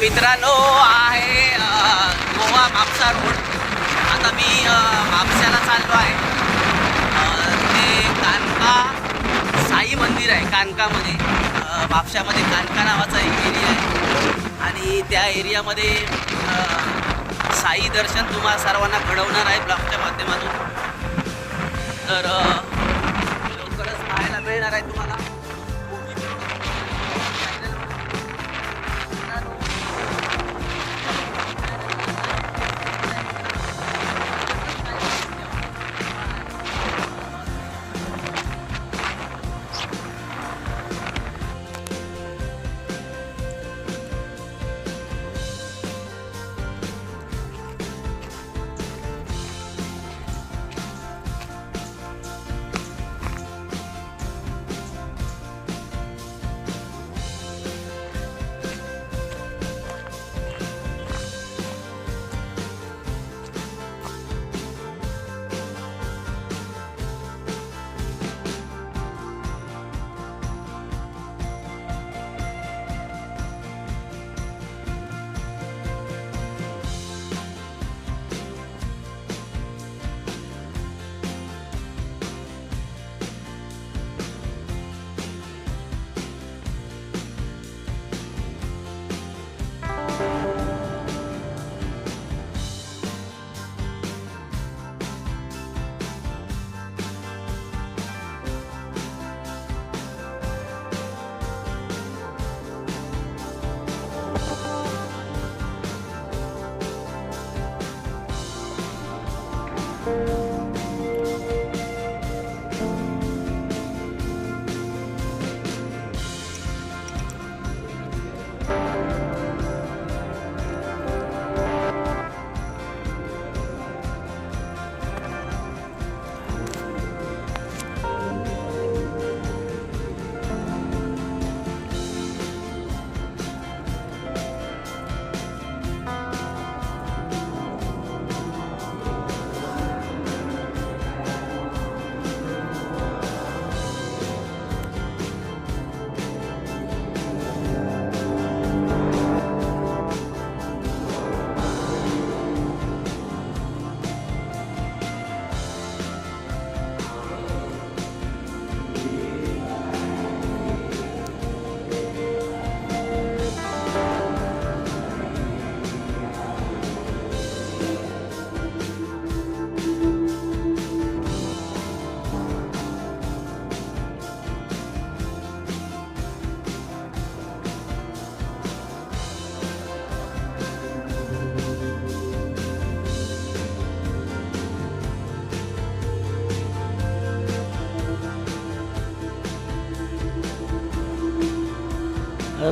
मित्रांनो आहे गोवा म्हापसा रोड. आता मी अ, म्हापशाला चाललो आहे. ते कानका साई मंदिर आहे कानकामध्ये. म्हापशामध्ये कानका नावाचा एक एरिया आहे. आणि त्या एरियामध्ये साई दर्शन तुम्हाला सर्वांना घडवणार आहे ब्लॉगच्या माध्यमातून. तर लवकरच पाहायला मिळणार आहे तुम्हाला.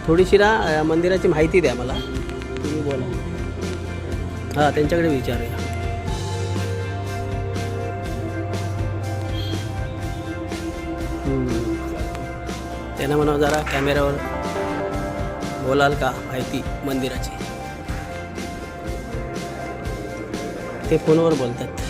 थोडीशी ना मंदिराची माहिती द्या मला. तुम्ही बोला. हां त्यांच्याकडे विचारूया. त्यांना म्हणा जरा कॅमेऱ्यावर बोलाल का माहिती मंदिराची? ते फोनवर बोलतात.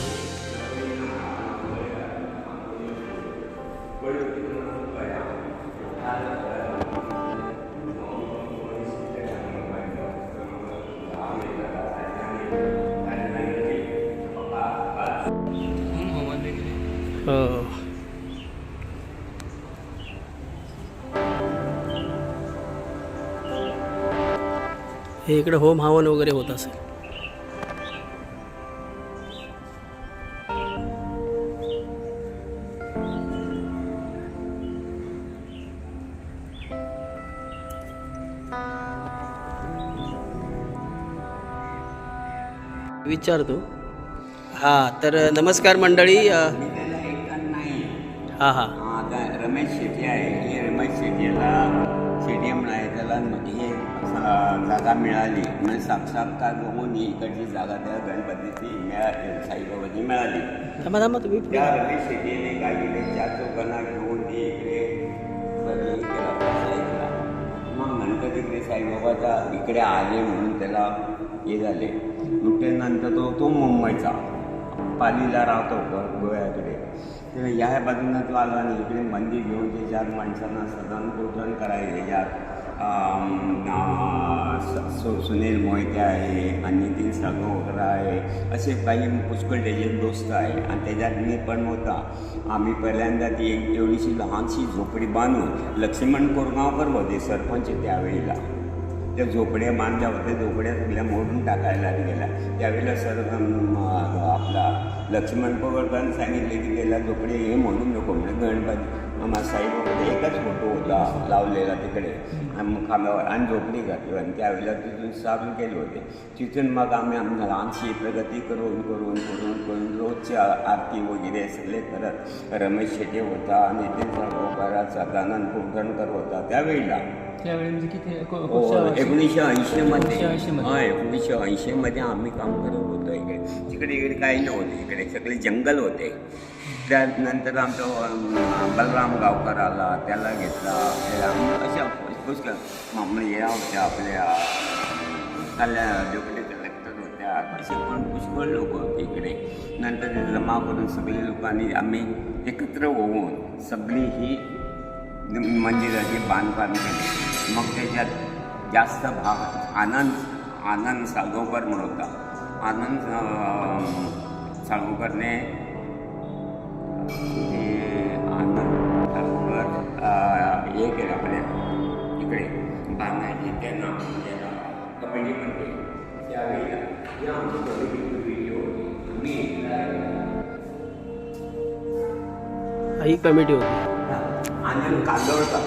हे इकडे होम हवन वगैरे होत असेल. विचारतो. हां तर नमस्कार मंडळी हां हां. रमेश शेट्टी आहे. रमेश शेट्टीला जागा मिळाली. म्हणजे साक्षात्कार बघून ही इकडची जागा त्या गणपतीची मिळाली साईबाबाची मिळाली. त्या रमेश शेट्टीने काय केले चार चौघांना घेऊन ते इकडे केला मग गणपतीकडे साईबाबाचा इकडे आले म्हणून त्याला हे झाले. मग त्यानंतर तो तो मुंबईचा. पालीला राहतो गोव्याकडे. तर या बाजूनं तो आला आणि इकडे मंदिर घेऊन ते चार माणसांना सदान पोषण करायचे या अम, आ, स- सु- सुनील मोहिते आहे आणि नितीन सागोकर आहे. असे काही पुष्कळ त्याचे दोस्त आहे. आणि त्याच्यात मी पण होता. आम्ही पहिल्यांदा ती एक एवढीशी लहानशी झोपडी बांधून लक्ष्मण कोरगावकर होते सरपंच त्यावेळेला. त्या झोपड्या बांधल्या होत्या. झोपड्या सगळ्या मोडून टाकायला गेल्या. त्यावेळेला सर आपला लक्ष्मण कोरगावकरांनी सांगितले की त्याला झोपडे हे म्हणून नको म्हणजे गणपती साईबाबाचा एकच फोटो होता लावलेला तिकडे. आणि मग खांब्यावर आणि झोपडी घातली आणि त्यावेळेला तिथून चालू केले होते. तिथून मग आम्ही आम्ही लहानशी प्रगती करून करून करून करून रोजची आ- आरती वगैरे सगळे करत रमेश शेटे होता नितीन सागोकर सदानंद कुलकर्णकर होता त्यावेळेला. त्यावेळी म्हणजे हो? एकोणीसशे ऐंशी मध्ये. 1980 मध्ये. हा एकोणीसशे ऐंशी मध्ये आम्ही काम करत होतो इकडे. तिकडे इकडे काही नव्हते. इकडे सगळे जंगल होते. त्यानंतर आमचं बलराम गावकर आला त्याला घेतला. आपल्याला अशा पुष्कळ म्हणजे या होत्या आपल्या कल्या डेप्युटी कलेक्टर होत्या. असे पण पुष्कळ लोक होते इकडे. नंतर जमा करून सगळे लोकांनी आम्ही एकत्र होऊन सगळी ही मंदिराची बांधकाम केली. मग त्याच्यात जास्त भाग आनंद आनंद साळगावकर म्हणून होता. आनंद अं, साळगावकरने ते हे केलं आपल्या इकडे बांधायची त्यांना त्यावेळेला ही आमची कमिटी व्हिडिओ होती. मी ही होती. आनंद कांदोळकर.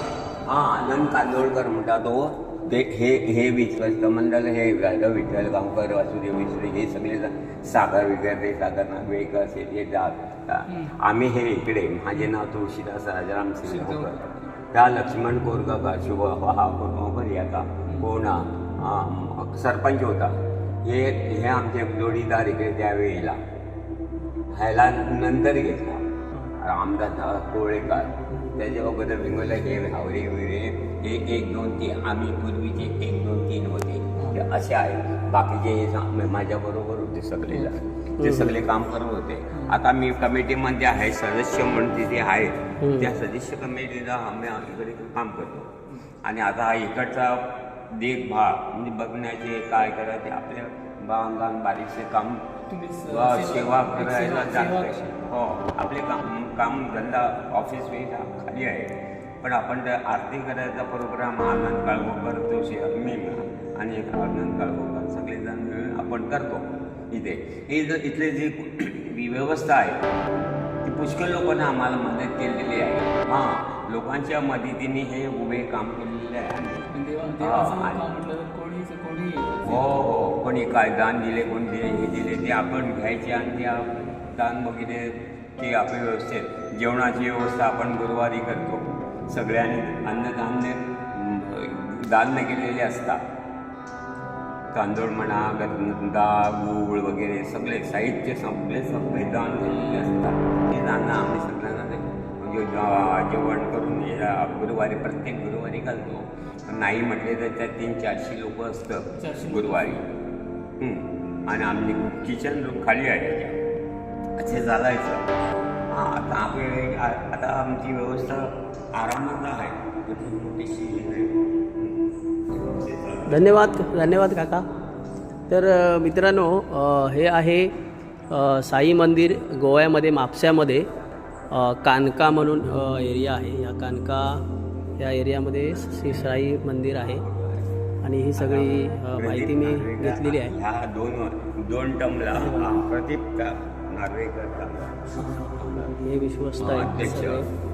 हा आनंद कांदोळकर म्हणता तो. ते हे हे विश्वस्त मंडळ हे झालं विठ्ठल गावकर वासुदेव विसरे हे सगळे सागर वगैरे सागर नागवेकर असे हे जात आम्ही हे इकडे माझे नाव तुळशीदास राजाराम सिंगकर त्या लक्ष्मण कोरगावकर शिव हा कोरगावकर याचा कोणा अं, सरपंच होता. हे हे आमचे जोडीदार इकडे त्यावेळेला ह्याला नंतर घेतला. रामदास कोळेकर. त्याच्या अगोदर विंगोला हे हावरे विरे हे एक दोन तीन आम्ही पूर्वीचे एक दोन तीन होते. ते असे आहे. बाकीचे हे सा- माझ्या बरोबर होते सगळे. ते सगळे काम करत होते. आता मी कमिटीमध्ये आहे सदस्य म्हणून तिथे आहे. त्या सदस्य कमिटीला आम्ही इकडे काम करतो. आणि आता हा इकडचा देखभाल म्हणजे बघण्याचे काय करायचे आपल्या बांधकाम बारीकचे काम तुम्ही स- वा सेवा- करायला सेवा- हो आपले काम काम धंदा ऑफिस खाली आहे. पण आपण त्या आरती करायचा प्रोग्राम आनंद काळगोकर जोशी मी आणि एक आनंद काळगोकर सगळेजण मिळून आपण करतो इथे. हे जर इथले जे व्यवस्था आहे ती पुष्कळ लोकांना आम्हाला मदत केलेली आहे. हां लोकांच्या मदतीने हे उभे काम केलेले आहे. हा, काम. हो हो. कोणी काय दान दिले कोणी दिले हे दिले ते आपण घ्यायचे आणि त्या दान वगैरे ते आपल्या व्यवस्थेत. जेवणाची व्यवस्था आपण गुरुवारी करतो. सगळ्यांनी अन्नधान्य दान केलेले असतात. तांदूळ म्हणा ग- डाळ गूळ वगैरे सगळे साहित्य सगळे सगळे दान केलेले असतात. ते दान आम्ही सगळ्यांना ते म्हणजे जेवण करून या गुरुवारी प्रत्येक गुरुवारी घालतो. नाही म्हटले तर त्या तीन चारशे लोक असतं. गुरुवारी. आणि आमची किचन रूम खाली आहे असे चालायचं हां आता आपले आता आमची व्यवस्था आरामात आहे. धन्यवाद धन्यवाद काका. तर मित्रांनो हे आहे साई मंदिर गोव्यामध्ये मापस्यामध्ये. कानका म्हणून एरिया आहे. या कानका या एरियामध्ये श्री साई मंदिर आहे. आणि ही सगळी माहिती मी घेतलेली आहे. ह्या दोन दोन टर्मला हा, प्रदीप का नार्वेकरचा हे विश्वस्त अध्यक्ष.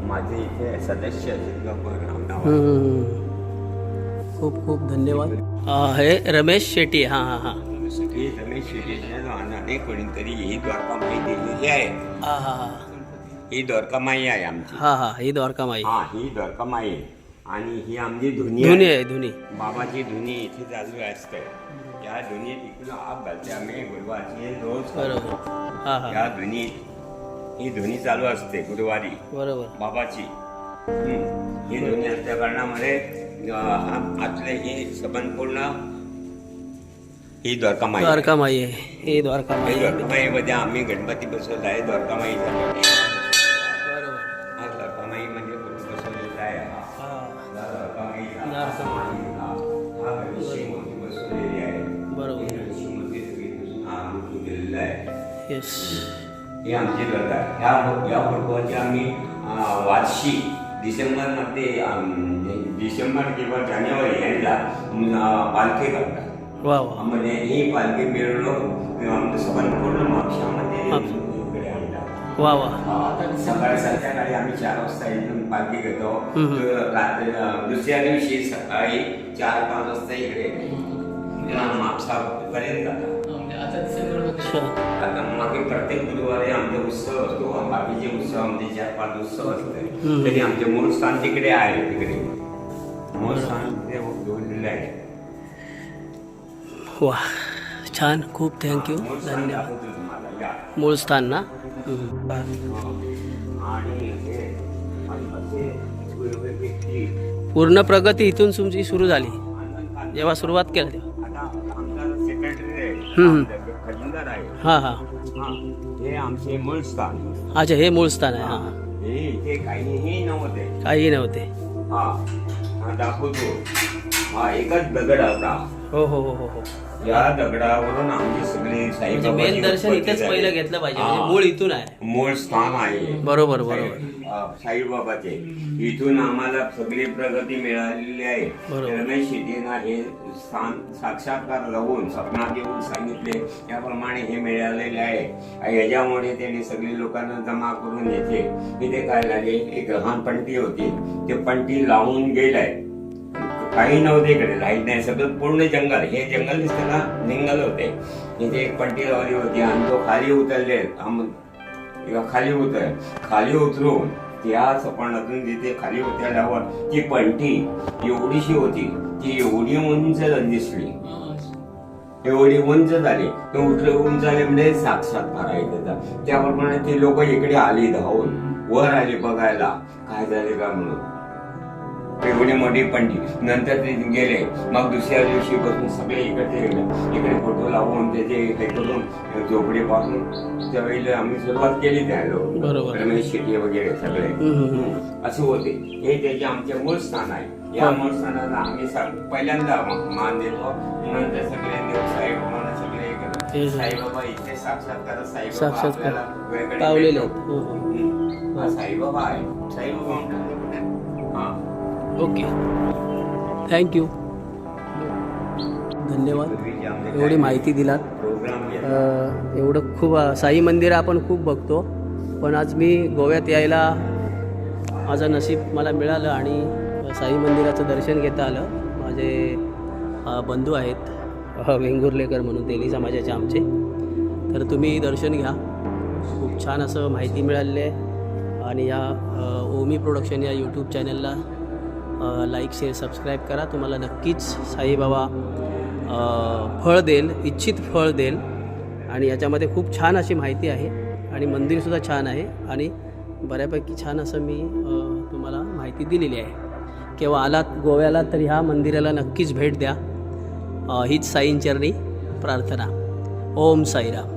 माझे इथे सदस्य. खूप खूप धन्यवाद. हे रमेश शेट्टी हां हां हां. रमेश शेट्टीच्या नावाने कोणीतरी ही द्वारकामाई दिलेली आहे. हां हां हां. ही द्वारकामाई आहे आमची. हां हां ही द्वारकामाई. हा ही द्वारकामाई. आणि ही आमची धुनी धुनी आहे. धुनी. बाबाची धुनी इथे चालू असते. या धुनीत इकडून आप घालते आम्ही गुरुवारची रोज बरोबर. हां हां. या धुनीत ही धुनी चालू असते गुरुवारी. बरोबर. बाबाची. ही धुनी असल्या कारणामध्ये आतले ही संपूर्ण ही द्वारकामाई. द्वारकामाई आहे. हे द्वारकामाई. द्वारकामाईमध्ये आम्ही गणपती बसवला आहे द्वारकामाईचा. येस हे आमची आहे. ह्या या पर्वाची आम्ही वार्षिक डिसेंबरमध्ये डिसेंबर किंवा जानेवारी यांना पालखी करतात. वा वा म्हणजे ही पालखी मिरवणूक आमचं मागशा. इकडे आणतात. वा वा. सकाळी संध्याकाळी आम्ही चार वाजता इथून पालखी घेतो. रात्री दुसऱ्या दिवशी सकाळी चार पाच वाजता इकडे मापसापर्यंत जातात. अच्छा. आता मागे प्रत्येक गुरुवारी आमचे उत्सव असतो बाकीचे उत्सव आमचे चार पाच उत्सव असते. तरी आमचे मूळ स्थान तिकडे आहे तिकडे. मूळ स्थान तिथे जोडलेलं आहे. वा छान. खूप थँक्यू धन्यवाद मूळ स्थान ना? हे पूर्ण प्रगती इथून तुमची सुरू झाली. जेव्हा सुरुवात केली. तेव्हा हां हां. हा. हे आमचे मूळ स्थान अच्छा हे मूळ स्थान आहे हां. हे. इथे काहीही नव्हते. काही नव्हते. हा. हा दाखवतो. हा एकच दगड होता. हो हो हो हो हो. या दगडावरून आमची सगळी म्हणजे साईबाबाची मेन दर्शन उत्पत्ती इथेच झाली. पहिलं घेतलं पाहिजे हा. म्हणजे मूळ इथून आहे. मूळ स्थान आहे. बरोबर बरोबर. हा, साईबाबाचे इथून आम्हाला सगळी प्रगती मिळालेली आहे. बरोबर. रमेश शेट्टींना हे स्थान साक्षात्कार लावून स्वप्नात येऊन सांगितले त्याप्रमाणे हे मिळालेले आहे. आणि याच्यामुळे त्यांनी सगळी लोकांना जमा करून येते इथे काय झाले एक लहान पंटी होती. ते पंटी लावून गेलाय. काही नव्हते इकडे लाइट नाही सगळं पूर्ण जंगल. हे जंगल दिसताना ना होते. इथे एक पंटी लावली होती आणि तो खाली उतरले. खाली उतर खाली उतरून त्या सपाटातून तिथे खाली उतरल्यावर ती पंटी एवढीशी होती ती एवढी उंच दिसली. एवढी उंच झाली. ते उठले उंच झाले म्हणजे साक्षात आहे त्याचा त्याप्रमाणे ते लोक इकडे आली धावून. वर आली बघायला. काय झाले का म्हणून? एवढी मोठी पंटी नंतर ते गेले. मग दुसऱ्या दिवशी बसून सगळे इकडे गेले इकडे फोटो लावून त्याचे हे करून झोपडी पासून त्यावेळेला आम्ही सुरुवात केली त्या. रमेश शेट्टी वगैरे सगळे. असे होते. हे त्याचे आमचे मूळ स्थान आहे. या. मूळ स्थानाला आम्ही पहिल्यांदा मान देतो. नंतर सगळे साहेब मला सगळे. साईबाबा इथे साक्षात्कार साईबाबा पावलेले. हो, हो. साईबाबा आहे. साईबाबा म्हणतात. ओके. थँक्यू धन्यवाद. एवढी माहिती दिलात. एवढं खूप साई मंदिरं आपण खूप बघतो. पण आज मी गोव्यात यायला माझं नशीब मला मिळालं आणि साई मंदिराचं दर्शन घेता आलं. माझे बंधू आहेत. वेंगुर्लेकर म्हणून तेली समाजाचे आमचे. तर तुम्ही दर्शन घ्या. खूप छान असं माहिती मिळाली आहे. आणि या ओमी प्रोडक्शन या यूट्यूब चॅनलला लाईक शेअर सबस्क्राईब करा. तुम्हाला नक्कीच साईबाबा फळ देईल इच्छित फळ देईल. आणि याच्यामध्ये खूप छान अशी माहिती आहे. आणि मंदिरसुद्धा छान आहे. आणि बऱ्यापैकी छान असं मी तुम्हाला माहिती दिलेली आहे. केव्हा आलात गोव्याला तर ह्या मंदिराला नक्कीच भेट द्या. हीच साईंचरणी प्रार्थना. ओम साईराम.